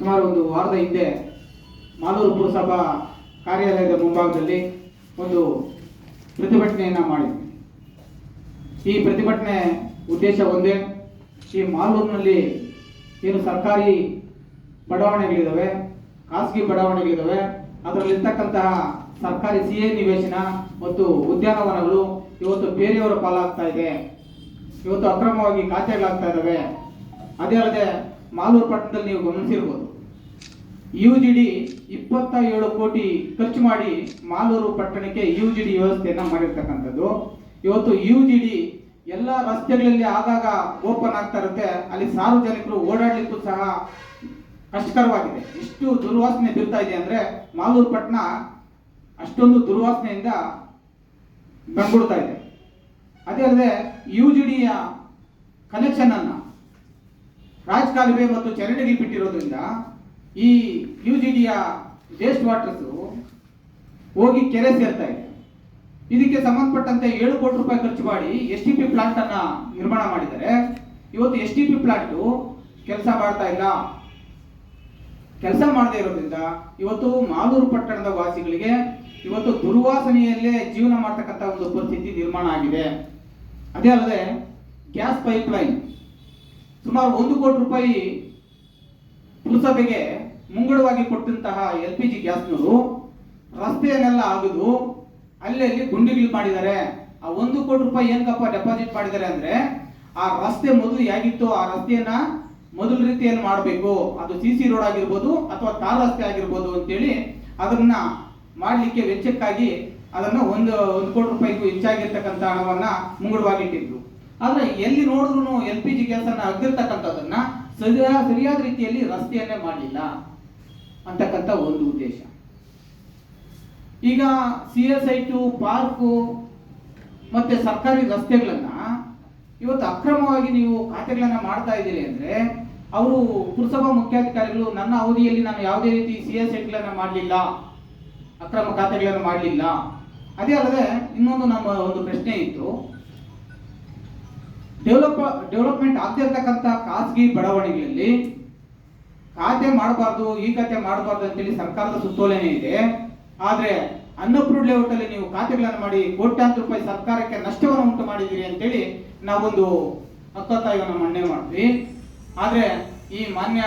ಸುಮಾರು ಒಂದು ವಾರದ ಹಿಂದೆ ಮಾಲೂರು ಪುರಸಭಾ ಕಾರ್ಯಾಲಯದ ಮುಂಭಾಗದಲ್ಲಿ ಒಂದು ಪ್ರತಿಭಟನೆಯನ್ನು ಮಾಡಿದ್ವಿ. ಈ ಪ್ರತಿಭಟನೆ ಉದ್ದೇಶ ಒಂದೇ, ಈ ಮಾಲೂರಿನಲ್ಲಿ ಏನು ಸರ್ಕಾರಿ ಬಡಾವಣೆಗಳಿದ್ದಾವೆ ಖಾಸಗಿ ಬಡಾವಣೆಗಳಿದ್ದಾವೆ ಅದರಲ್ಲಿರ್ತಕ್ಕಂತಹ ಸರ್ಕಾರಿ ಸಿ ಎ ನಿವೇಶನ ಮತ್ತು ಉದ್ಯಾನವನಗಳು ಇವತ್ತು ಬೇರೆಯವರ ಪಾಲಾಗ್ತಾ ಇದೆ. ಇವತ್ತು ಅಕ್ರಮವಾಗಿ ಖಾತೆಗಳಾಗ್ತಾ ಇದ್ದಾವೆ ಅದೇ ಅಲ್ಲದೆ ಮಾಲೂರು ಪಟ್ಟಣದಲ್ಲಿ ನೀವು ಗಮನಿಸಿರ್ಬೋದು. ಯು ಜಿ ಡಿ ಇಪ್ಪತ್ತ ಏಳು ಕೋಟಿ ಖರ್ಚು ಮಾಡಿ ಮಾಲೂರು ಪಟ್ಟಣಕ್ಕೆ ಯು ಜಿ ಡಿ ವ್ಯವಸ್ಥೆಯನ್ನು ಮಾಡಿರ್ತಕ್ಕಂಥದ್ದು. ಇವತ್ತು ಯು ಜಿ ಡಿ ಎಲ್ಲ ರಸ್ತೆಗಳಲ್ಲಿ ಆಗಾಗ ಓಪನ್ ಆಗ್ತಾ ಇರುತ್ತೆ. ಅಲ್ಲಿ ಸಾರ್ವಜನಿಕರು ಓಡಾಡಲಿಕ್ಕೂ ಸಹ ಕಷ್ಟಕರವಾಗಿದೆ. ಎಷ್ಟು ದುರ್ವಾಸನೆ ಬೀರ್ತಾ ಇದೆ ಅಂದ್ರೆ ಮಾಲೂರು ಪಟ್ಟಣ ಅಷ್ಟೊಂದು ದುರ್ವಾಸನೆಯಿಂದ ಕಂಡುಬಿಡ್ತಾ ಇದೆ. ಅದೇ ಅಲ್ಲದೆ ಯು ಜಿ ಡಿಯ ಕನೆಕ್ಷನ್ ಅನ್ನ ರಾಜಕಾಲುವೆ ಮತ್ತು ಚರಂಡಿಗೆ ಬಿಟ್ಟಿರೋದ್ರಿಂದ ಈ ಯು ಜಿ ಡಿಯ ವೇಸ್ಟ್ ವಾಟರ್ಸ್ ಹೋಗಿ ಕೆರೆ ಸೇರ್ತಾ ಇದೆ. ಇದಕ್ಕೆ ಸಂಬಂಧಪಟ್ಟಂತೆ ಏಳು ಕೋಟಿ ರೂಪಾಯಿ ಖರ್ಚು ಮಾಡಿ ಎಸ್ ಟಿ ಪಿ ಪ್ಲಾಂಟ್ ಅನ್ನ ನಿರ್ಮಾಣ ಮಾಡಿದ್ದಾರೆ. ಇವತ್ತು ಎಸ್ ಟಿ ಪಿ ಪ್ಲಾಂಟ್ ಕೆಲಸ ಮಾಡ್ತಾ ಇಲ್ಲ. ಕೆಲಸ ಮಾಡದೇ ಇರೋದ್ರಿಂದ ಇವತ್ತು ಮಾಲೂರು ಪಟ್ಟಣದ ವಾಸಿಗಳಿಗೆ ಇವತ್ತು ದುರ್ವಾಸನೆಯಲ್ಲೇ ಜೀವನ ಮಾಡ್ತಕ್ಕಂಥ ಒಂದು ಪರಿಸ್ಥಿತಿ ನಿರ್ಮಾಣ ಆಗಿದೆ. ಅದೇ ಅಲ್ಲದೆ ಗ್ಯಾಸ್ ಪೈಪ್ ಲೈನ್ ಸುಮಾರು ಒಂದು ಕೋಟಿ ರೂಪಾಯಿ ಪುರಸಭೆಗೆ ಮುಂಗಡವಾಗಿ ಕೊಟ್ಟಂತಹ ಎಲ್ ಪಿ ಜಿ ಗ್ಯಾಸ್ನವರು ರಸ್ತೆಯನ್ನೆಲ್ಲ ಅಗದು ಅಲ್ಲಿ ಗುಂಡಿಗಳು ಮಾಡಿದ್ದಾರೆ. ಆ ಒಂದು ಕೋಟಿ ರೂಪಾಯಿ ಏನಕ್ಕಪ್ಪ ಡೆಪಾಸಿಟ್ ಮಾಡಿದ್ದಾರೆ ಅಂದ್ರೆ, ಆ ರಸ್ತೆ ಮೊದಲು ಹೇಗಿತ್ತು ಆ ರಸ್ತೆಯನ್ನ ಮೊದಲ ರೀತಿಯಲ್ಲಿ ಮಾಡಬೇಕು. ಅದು ಸಿ ಸಿ ರೋಡ್ ಆಗಿರ್ಬೋದು ಅಥವಾ ತಾರ್ ರಸ್ತೆ ಆಗಿರ್ಬೋದು ಅಂತೇಳಿ ಅದನ್ನ ಮಾಡಲಿಕ್ಕೆ ವೆಚ್ಚಕ್ಕಾಗಿ ಅದನ್ನ ಒಂದು ಒಂದು ಕೋಟಿ ರೂಪಾಯಿಗೂ ಹೆಚ್ಚಾಗಿರ್ತಕ್ಕಂಥ ಹಣವನ್ನ ಮುಂಗಡವಾಗಿಟ್ಟಿದ್ರು ಆದ್ರೆ ಎಲ್ಲಿ ನೋಡಿದ್ರು ಎಲ್ ಪಿ ಜಿ ಗ್ಯಾಸ್ ಅನ್ನ ಸರಿಯಾದ ಸರಿಯಾದ ರೀತಿಯಲ್ಲಿ ರಸ್ತೆಯನ್ನೇ ಮಾಡಲಿಲ್ಲ. ಅಂತಕ್ಕಂಥ ಒಂದು ಉದ್ದೇಶ. ಈಗ C S I to park ಮತ್ತೆ ಸರ್ಕಾರಿ ರಸ್ತೆಗಳನ್ನ ಇವತ್ತು ಅಕ್ರಮವಾಗಿ ನೀವು ಖಾತೆಗಳನ್ನ ಮಾಡ್ತಾ ಇದ್ದೀರಿ ಅಂದ್ರೆ ಅವರು ಪುರಸಭಾ ಮುಖ್ಯಾಧಿಕಾರಿಗಳು, ನನ್ನ ಅವಧಿಯಲ್ಲಿ ನಾನು ಯಾವುದೇ ರೀತಿ ಸಿ ಎಸ್ ಐಗಳನ್ನ ಮಾಡಲಿಲ್ಲ, ಅಕ್ರಮ ಖಾತೆಗಳನ್ನು ಮಾಡಲಿಲ್ಲ. ಅದೇ ಅಲ್ಲದೆ ಇನ್ನೊಂದು ನಮ್ಮ ಒಂದು ಪ್ರಶ್ನೆ ಇತ್ತು. ಡೆವಲಪ್, ಡೆವಲಪ್ಮೆಂಟ್ ಆಗ್ತಿರ್ತಕ್ಕಂಥ ಖಾಸಗಿ ಬಡಾವಣೆಗಳಲ್ಲಿ ಖಾತೆ ಮಾಡಬಾರ್ದು, ಈ ಖಾತೆ ಮಾಡಬಾರ್ದು ಅಂತೇಳಿ ಸರ್ಕಾರದ ಸುತ್ತೋಲನೆ ಇದೆ. ಆದ್ರೆ ಅನ್ನಪ್ರೂಡ್ ಲೇಔಟ್ ಅಲ್ಲಿ ನೀವು ಖಾತೆಗಳನ್ನು ಮಾಡಿ ಕೋಟ್ಯಾಂತರ ರೂಪಾಯಿ ಸರ್ಕಾರಕ್ಕೆ ನಷ್ಟವನ್ನು ಉಂಟು ಮಾಡಿದ್ದೀರಿ ಅಂತೇಳಿ ನಾವೊಂದು ಹಕ್ಕೊತ್ತಾಯವನ್ನು ಮಂಡನೆ ಮಾಡಿದ್ವಿ ಆದ್ರೆ ಈ ಮಾನ್ಯ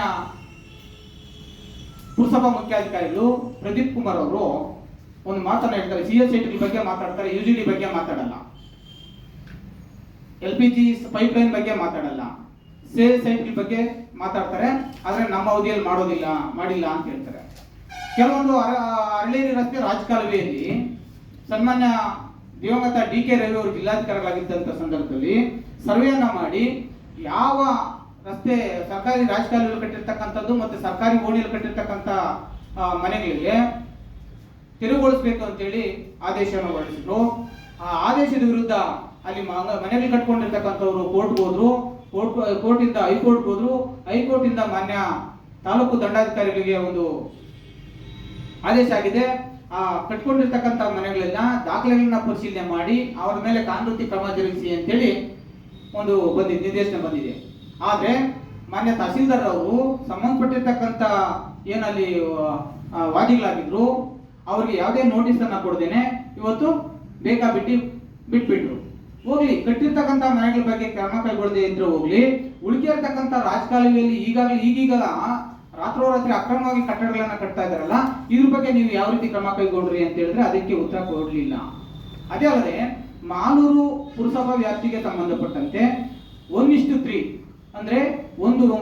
ಪುರಸಭಾ ಮುಖ್ಯಾಧಿಕಾರಿಗಳು ಪ್ರದೀಪ್ ಕುಮಾರ್ ಅವರು ಒಂದು ಮಾತನ್ನ ಹೇಳ್ತಾರೆ. ಸಿ ಎಸ್ ಬಗ್ಗೆ ಮಾತಾಡ್ತಾರೆ ಯು ಜಿ ಬಗ್ಗೆ ಮಾತಾಡಲ್ಲ. L P G pipeline ಬಗ್ಗೆ ಮಾತಾಡಲ್ಲ. ಸೇಲ್ ಬಗ್ಗೆ ಮಾತಾಡ್ತಾರೆ, ಆದರೆ ನಮ್ಮ ಅವಧಿಯಲ್ಲಿ ಮಾಡೋದಿಲ್ಲ, ಮಾಡಿಲ್ಲ ಅಂತ ಹೇಳ್ತಾರೆ. ಕೆಲವೊಂದು ಅರ- ಅರಳೇರಿ ರಸ್ತೆ ರಾಜಕಾಲುವೆಯಲ್ಲಿ ಸನ್ಮಾನ್ಯ ದಿವಂಗತ ಡಿ ಕೆ ರವಿ ಅವರು ಜಿಲ್ಲಾಧಿಕಾರಿಗಳಾಗಿದ್ದಂಥ ಸಂದರ್ಭದಲ್ಲಿ ಸರ್ವೆಯನ್ನ ಮಾಡಿ ಯಾವ ರಸ್ತೆ ಸರ್ಕಾರಿ ರಾಜಕಾಲುವೆ ಕಟ್ಟಿರ್ತಕ್ಕಂಥದ್ದು ಮತ್ತೆ ಸರ್ಕಾರಿ ಓಣಿಯಲ್ಲಿ ಕಟ್ಟಿರ್ತಕ್ಕಂಥ ಮನೆಗಳಿಗೆ ತೆರವುಗೊಳಿಸಬೇಕು ಅಂತೇಳಿ ಆದೇಶವನ್ನು ಹೊರಡಿಸಿದ್ರು. ಆ ಆದೇಶದ ವಿರುದ್ಧ ಅಲ್ಲಿ ಮನೆಯಲ್ಲಿ ಕಟ್ಕೊಂಡಿರ್ತಕ್ಕಂಥವ್ರು ಕೋರ್ಟ್ಗೆ ಹೋದ್ರು. ಕೋರ್ಟ್, ಕೋರ್ಟಿಂದ ಹೈಕೋರ್ಟ್ಗೆ ಹೋದ್ರು. ಹೈಕೋರ್ಟಿಂದ ಮಾನ್ಯ ತಾಲೂಕು ದಂಡಾಧಿಕಾರಿಗಳಿಗೆ ಒಂದು ಆದೇಶ ಆಗಿದೆ. ಆ, ಕಟ್ಕೊಂಡಿರ್ತಕ್ಕಂಥ ಮನೆಗಳನ್ನ ದಾಖಲೆಗಳನ್ನ ಪರಿಶೀಲನೆ ಮಾಡಿ ಅವರ ಮೇಲೆ ಕಾನೂನು ಕ್ರಮ ಜರುಗಿಸಿ ಅಂತೇಳಿ ಒಂದು ಬಂದಿದೆ ನಿರ್ದೇಶನ ಬಂದಿದೆ. ಆದ್ರೆ ಮಾನ್ಯ ತಹಸೀಲ್ದಾರ್ ಅವರು ಸಂಬಂಧಪಟ್ಟಿರ್ತಕ್ಕಂಥ ಏನಲ್ಲಿ ವಾದಿಗಳಾಗಿದ್ರು, ಅವ್ರಿಗೆ ಯಾವುದೇ ನೋಟಿಸ್ ಅನ್ನ ಕೊಡ್ದೇನೆ ಇವತ್ತು ಬೇಕಾಬಿಟ್ಟಿ ಬಿಟ್ಬಿಟ್ರು. ಹೋಗ್ಲಿ, ಕಟ್ಟಿರ್ತಕ್ಕಂಥ ಮನೆಗಳ ಬಗ್ಗೆ ಕ್ರಮ ಕೈಗೊಳ್ಳದೆ ಇದ್ರೆ ಹೋಗ್ಲಿ, ಉಳಿಕೆ ಇರ್ತಕ್ಕಂಥ ರಾಜಕಾಲುವೆಯಲ್ಲಿ ಈಗಾಗಲೇ ಈಗೀಗ ರಾತ್ರೋರಾತ್ರಿ ಅಕ್ರಮವಾಗಿ ಕಟ್ಟಡಗಳನ್ನ ಕಟ್ತಾ ಇದಾರಲ್ಲ ಇದ್ರ ಬಗ್ಗೆ ನೀವು ಯಾವ ರೀತಿ ಕ್ರಮ ಕೈಗೊಂಡ್ರಿ ಅಂತ ಹೇಳಿದ್ರೆ ಅದಕ್ಕೆ ಉತ್ತರ ಕೊಡಲಿಲ್ಲ. ಅದೇ ಅಲ್ಲದೆ ಮಾಲೂರು ಪುರಸಭಾ ವ್ಯಾಪ್ತಿಗೆ ಸಂಬಂಧಪಟ್ಟಂತೆ ಒಂದಿಷ್ಟು ತ್ರೀ ಅಂದ್ರೆ ಒಂದು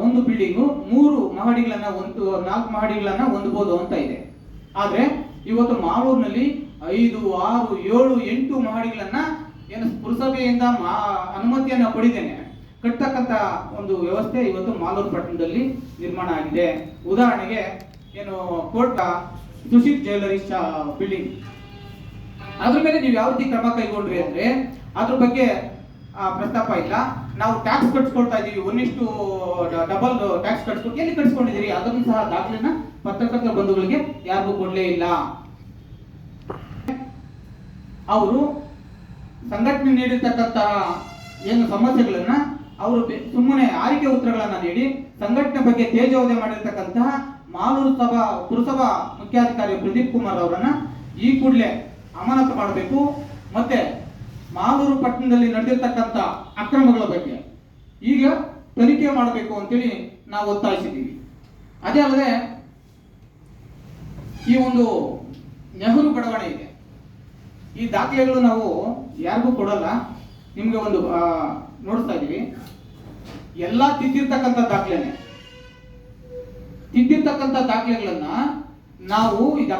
ಒಂದು ಬಿಲ್ಡಿಂಗು ಮೂರು ಮಹಡಿಗಳನ್ನ ಒಂದು, ನಾಲ್ಕು ಮಹಡಿಗಳನ್ನ ಹೊಂದಬಹುದು ಅಂತ ಇದೆ. ಆದ್ರೆ, ಇವತ್ತು ಮಾಲೂರಿನಲ್ಲಿ ಐದು, ಆರು, ಏಳು, ಎಂಟು ಮಹಡಿಗಳನ್ನ ಏನು ಪುರಸಭೆಯಿಂದ ಮಾ- ಅನುಮತಿಯನ್ನು ಪಡಿದೇನೆ ಕಟ್ಟತಕ್ಕಂತ ಒಂದು ವ್ಯವಸ್ಥೆ ಇವತ್ತು ಮಾಲೂರು ಪಟ್ಟಣದಲ್ಲಿ ನಿರ್ಮಾಣ ಆಗಿದೆ. ಉದಾಹರಣೆಗೆ ಏನು ಕೋಟ ಸುಶೀತ್ ಜ್ಯುವೆಲರಿ ಬಿಲ್ಡಿಂಗ್. ಅದ್ರ ಮೇಲೆ ನೀವು ಯಾವ ರೀತಿ ಕ್ರಮ ಕೈಗೊಂಡ್ರಿ ಅಂದ್ರೆ ಅದ್ರ ಬಗ್ಗೆ ಪ್ರಸ್ತಾಪ ಇಲ್ಲ. ನಾವು ಟ್ಯಾಕ್ಸ್ ಕಟ್ಸ್ಕೊಳ್ತಾ ಇದೀವಿ. ಒಂದಿಷ್ಟು ಡಬಲ್ ಟ್ಯಾಕ್ಸ್ ಕಟ್ಸ್ಕೊಂಡು ಎಲ್ಲಿ ಕಟ್ಸ್ಕೊಂಡಿದ್ದೀರಿ? ಅದನ್ನು ಸಹ ದಾಖಲೆನ ಪತ್ರಕರ್ತರ ಬಂಧುಗಳಿಗೆ ಯಾರಿಗೂ ಕೊಡ್ಲೇ ಇಲ್ಲ. ಅವರು ಸಂಘಟನೆ ನೀಡಿರ್ತಕ್ಕಂತಹ ಏನು ಸಮಸ್ಯೆಗಳನ್ನ ಅವರು ಸುಮ್ಮನೆ ಆಯ್ಕೆ ಉತ್ತರಗಳನ್ನ ನೀಡಿ, ಸಂಘಟನೆ ಬಗ್ಗೆ ತೇಜೋವಧೆ ಮಾಡಿರ್ತಕ್ಕಂತಹ ಮಾಲೂರು ಸಭಾ, ಪುರಸಭಾ ಮುಖ್ಯಾಧಿಕಾರಿ ಪ್ರದೀಪ್ ಕುಮಾರ್ ಅವರನ್ನ ಈ ಕೂಡಲೇ ಅಮಾನತು ಮಾಡಬೇಕು. ಮತ್ತೆ ಮಾಲೂರು ಪಟ್ಟಣದಲ್ಲಿ ನಡೆದಿರ್ತಕ್ಕಂಥ ಅಕ್ರಮಗಳ ಬಗ್ಗೆ ಈಗ ತನಿಖೆ ಮಾಡಬೇಕು ಅಂತೇಳಿ ನಾವು ಒತ್ತಾಯಿಸಿದ್ದೀವಿ. ಅದೇ ಅಲ್ಲದೆ ಈ ಒಂದು ನೆಹರು ಬಡಾವಣೆ ಇದೆ. ಈ ದಾಖಲೆಗಳು ನಾವು ಯಾರಿಗೂ ಕೊಡಲ್ಲ. ನಿಮ್ಗೆ ಒಂದು ನೋಡ್ತಾ ಇದೀವಿ ಎಲ್ಲ ತಿದ್ದಿರ್ತಕ್ಕಂಥ ದಾಖಲೆನೆ. ತಿದ್ದಿರ್ತಕ್ಕಂಥ ದಾಖಲೆಗಳನ್ನ ನಾವು ಇದು